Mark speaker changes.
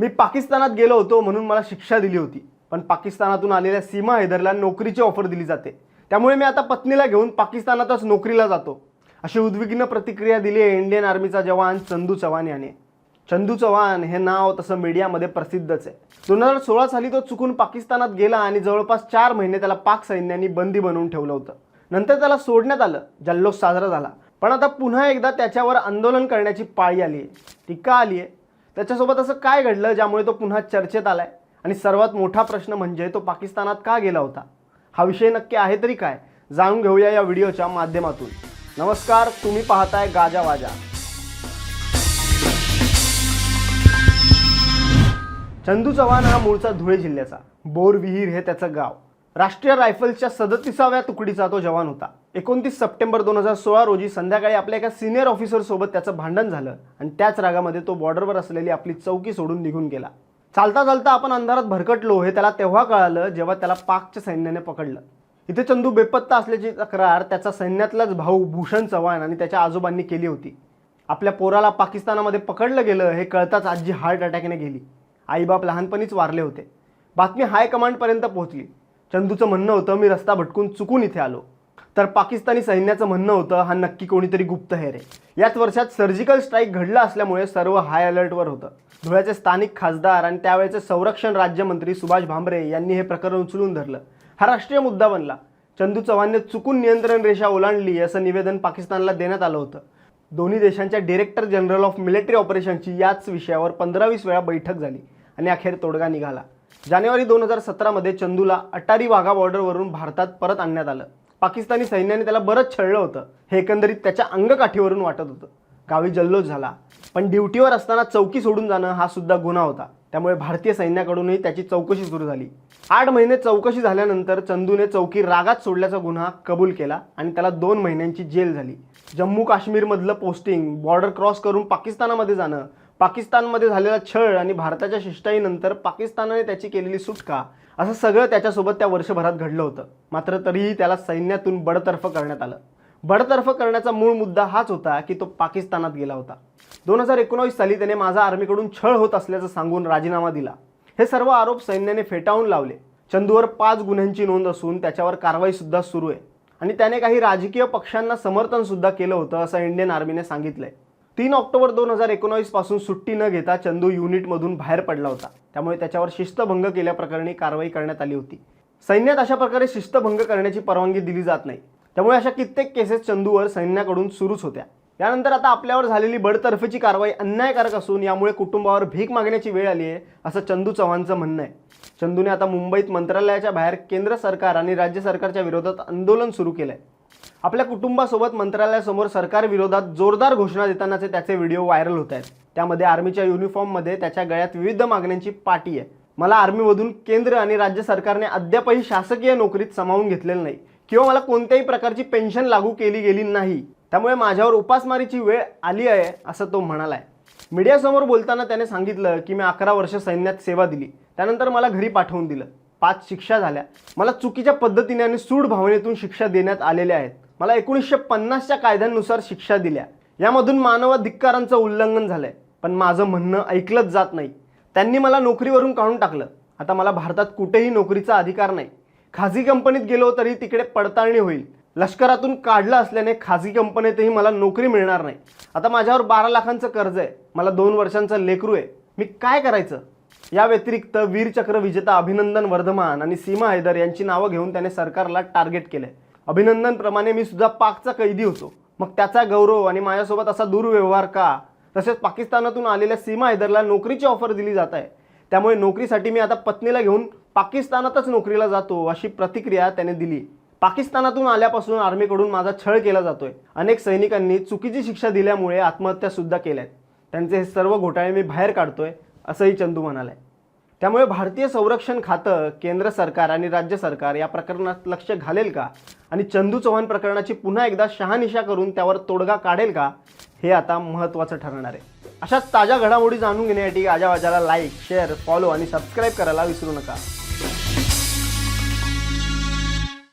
Speaker 1: मी पाकिस्तानात गेलो होतो म्हणून मला शिक्षा दिली होती. पण पाकिस्तानातून आलेल्या सीमा हैदरला नोकरीची ऑफर दिली जाते. त्यामुळे मी आता पत्नीला घेऊन पाकिस्तानातच नोकरीला जातो. अशी उद्विग्न प्रतिक्रिया दिली आहे इंडियन आर्मीचा जवान चंदू चव्हाण याने. चंदू चव्हाण हे नाव तसं मीडियामध्ये प्रसिद्धच आहे. दोन हजार सोळा साली तो चुकून पाकिस्तानात गेला आणि जवळपास चार महिने त्याला पाक सैन्यांनी बंदी बनवून ठेवलं होतं. नंतर त्याला सोडण्यात आलं. जल्लोष साजरा झाला. पण आता पुन्हा एकदा त्याच्यावर आंदोलन करण्याची पाळी आली आहे. ती का आली आहे. त्याच्यासोबत असं काय घडलं ज्यामुळे तो पुन्हा चर्चेत आलाय? आणि सर्वात मोठा प्रश्न म्हणजे तो पाकिस्तानात का गेला होता? हा विषय नक्की आहे तरी काय? जाणून घेऊया या व्हिडिओच्या माध्यमातून. नमस्कार तुम्ही पाहताय गाजा वाजा. चंदू चव्हाण हा मूळचा धुळे जिल्ह्याचा बोरविहीर हे त्याचं गाव. राष्ट्रीय रायफल्सच्या सदतीसाव्या तुकडीचा तो जवान होता. एकोणतीस सप्टेंबर दोन हजार सोळा रोजी संध्याकाळी आपल्या एका सिनियर ऑफिसरसोबत त्याचं भांडण झालं आणि त्याच रागामध्ये तो बॉर्डरवर असलेली आपली चौकी सोडून निघून गेला. चालता चालता आपण अंधारात भरकटलो हे त्याला तेव्हा कळालं जेव्हा त्याला पाकच्या सैन्याने पकडलं. इथे चंदू बेपत्ता असल्याची तक्रार त्याचा सैन्यातलाच भाऊ भूषण चव्हाण आणि त्याच्या आजोबांनी केली होती. आपल्या पोराला पाकिस्तानामध्ये पकडलं गेलं हे कळताच आजी हार्ट अटॅकने गेली. आईबाप लहानपणीच वारले होते. बातमी हायकमांडपर्यंत पोहोचली. चंदूचं म्हणणं होतं मी रस्ता भटकून चुकून इथे आलो. तर पाकिस्तानी सैन्याचं म्हणणं होतं हा नक्की कोणीतरी गुप्तहेर आहे याच वर्षात सर्जिकल स्ट्राईक घडला असल्यामुळे सर्व हाय अलर्टवर होतं. धुळ्याचे स्थानिक खासदार आणि त्यावेळेचे संरक्षण राज्यमंत्री सुभाष भामरे यांनी हे प्रकरण उचलून धरलं. हा राष्ट्रीय मुद्दा बनला. चंदू चव्हाणने चुकून नियंत्रण रेषा ओलांडली असं निवेदन पाकिस्तानला देण्यात आलं होतं. दोन्ही देशांच्या डिरेक्टर जनरल ऑफ मिलिटरी ऑपरेशनची याच विषयावर पंधरावीस वेळा बैठक झाली आणि अखेर तोडगा निघाला. जानेवारी दोन हजार सतरामध्ये चंदूला अटारी वाघा बॉर्डरवरून भारतात परत आणण्यात आलं. पाकिस्तानी सैन्याने त्याला बरंच छळलं होतं. हे एकंदरीत त्याच्या अंगकाठीवरून वाटत होतं. गावी जल्लोष झाला. पण ड्युटीवर असताना चौकी सोडून जाणं हा सुद्धा गुन्हा होता. त्यामुळे भारतीय सैन्याकडूनही त्याची चौकशी सुरू झाली. आठ महिने चौकशी झाल्यानंतर चंदूने चौकी रागात सोडल्याचा गुन्हा कबूल केला आणि त्याला दोन महिन्यांची जेल झाली. जम्मू काश्मीरमधलं पोस्टिंग बॉर्डर क्रॉस करून पाकिस्तानामध्ये जाणं पाकिस्तानमध्ये झालेला छळ आणि भारताच्या शिष्टाईनंतर पाकिस्तानाने त्याची केलेली सुटका असं सगळं त्याच्यासोबत त्या वर्षभरात घडलं होतं. मात्र तरीही त्याला सैन्यातून बडतर्फ करण्यात आलं. बडतर्फ करण्याचा मूळ मुद्दा हाच होता की तो पाकिस्तानात गेला होता. दोन हजार एकोणावीस साली त्याने माझा आर्मीकडून छळ होत असल्याचं सांगून राजीनामा दिला. हे सर्व आरोप सैन्याने फेटाळून लावले. चंदूवर पाच गुन्ह्यांची नोंद असून त्याच्यावर कारवाईसुद्धा सुरू आहे. आणि त्याने काही राजकीय पक्षांना समर्थनसुद्धा केलं होतं असं इंडियन आर्मीने सांगितलंय. तीन ऑक्टोबर दोन हजार एकोणावीसपासून सुट्टी न घेता चंदू युनिटमधून बाहेर पडला होता. त्यामुळे त्याच्यावर शिस्तभंग केल्याप्रकरणी कारवाई करण्यात आली होती. सैन्यात अशा प्रकारे शिस्तभंग करण्याची परवानगी दिली जात नाही. त्यामुळे अशा कित्येक केसेस चंदूवर सैन्याकडून सुरूच होत्या. यानंतर आता आपल्यावर झालेली बडतर्फीची कारवाई अन्यायकारक असून यामुळे कुटुंबावर भीक मागण्याची वेळ आली आहे असं चंदू चव्हाणचं म्हणणं आहे. चंदूने आता मुंबईत मंत्रालयाच्या बाहेर केंद्र सरकार आणि राज्य सरकारच्या विरोधात आंदोलन सुरू केलं आहे आपल्या कुटुंबासोबत मंत्रालयासमोर सरकारविरोधात जोरदार घोषणा देतानाचे त्याचे व्हिडिओ व्हायरल होत आहेत. त्यामध्ये आर्मीच्या युनिफॉर्ममध्ये त्याच्या गळ्यात विविध मागण्यांची पाटी आहे. मला आर्मीमधून केंद्र आणि राज्य सरकारने अद्यापही शासकीय नोकरीत सामावून घेतलेलं नाही किंवा मला कोणत्याही प्रकारची पेन्शन लागू केली गेली नाही. त्यामुळे माझ्यावर उपासमारीची वेळ आली आहे असं तो म्हणाला आहे मीडियासमोर बोलताना त्याने सांगितलं की मी अकरा वर्ष सैन्यात सेवा दिली. त्यानंतर मला घरी पाठवून दिलं. पाच शिक्षा झाल्या. मला चुकीच्या पद्धतीने आणि सूड भावनेतून शिक्षा देण्यात आलेल्या आहेत. मला एकोणीसशे पन्नासच्या कायद्यांनुसार शिक्षा दिल्या. यामधून मानवाधिकारांचं उल्लंघन झालं आहे पण माझं म्हणणं ऐकलंच जात नाही. त्यांनी मला नोकरीवरून काढून टाकलं. आता मला भारतात कुठेही नोकरीचा अधिकार नाही. खाजगी कंपनीत गेलो तरी तिकडे पडताळणी होईल. लष्करातून काढलं असल्याने खाजगी कंपनीतही मला नोकरी मिळणार नाही. आता माझ्यावर बारा लाखांचं कर्ज आहे. मला दोन वर्षांचं लेकरू आहे. मी काय करायचं? या व्यतिरिक्त वीरचक्र विजेता अभिनंदन वर्धमान आणि सीमा हैदर यांची नावं घेऊन त्याने सरकारला टार्गेट केलंय. अभिनंदनप्रमाणे मी सुद्धा पाकचा कैदी होतो. मग त्याचा गौरव आणि माझ्यासोबत असा दुर्व्यवहार का? तसेच पाकिस्तानातून आलेल्या सीमा हैदरला नोकरीची ऑफर दिली जात आहे. त्यामुळे नोकरीसाठी मी आता पत्नीला घेऊन पाकिस्तानातच नोकरीला जातो अशी प्रतिक्रिया त्याने दिली. पाकिस्तानातून आल्यापासून आर्मीकडून माझा छळ केला जातोय. अनेक सैनिकांनी चुकीची शिक्षा दिल्यामुळे आत्महत्या सुद्धा आहेत त्यांचे हे सर्व घोटाळे मी बाहेर काढतोय असंही चंदू म्हणालाय. त्यामुळे भारतीय संरक्षण खातं केंद्र सरकार आणि राज्य सरकार या प्रकरणात लक्ष घालेल का? आणि चंदू चव्हाण प्रकरणाची पुन्हा एकदा शहानिशा करून त्यावर तोडगा काढेल का? हे आता महत्त्वाचं ठरणार आहे. अशाच ताज्या घडामोडी जाणून घेण्यासाठी आजावाजाला लाईक शेअर फॉलो आणि सबस्क्राईब करायला विसरू नका.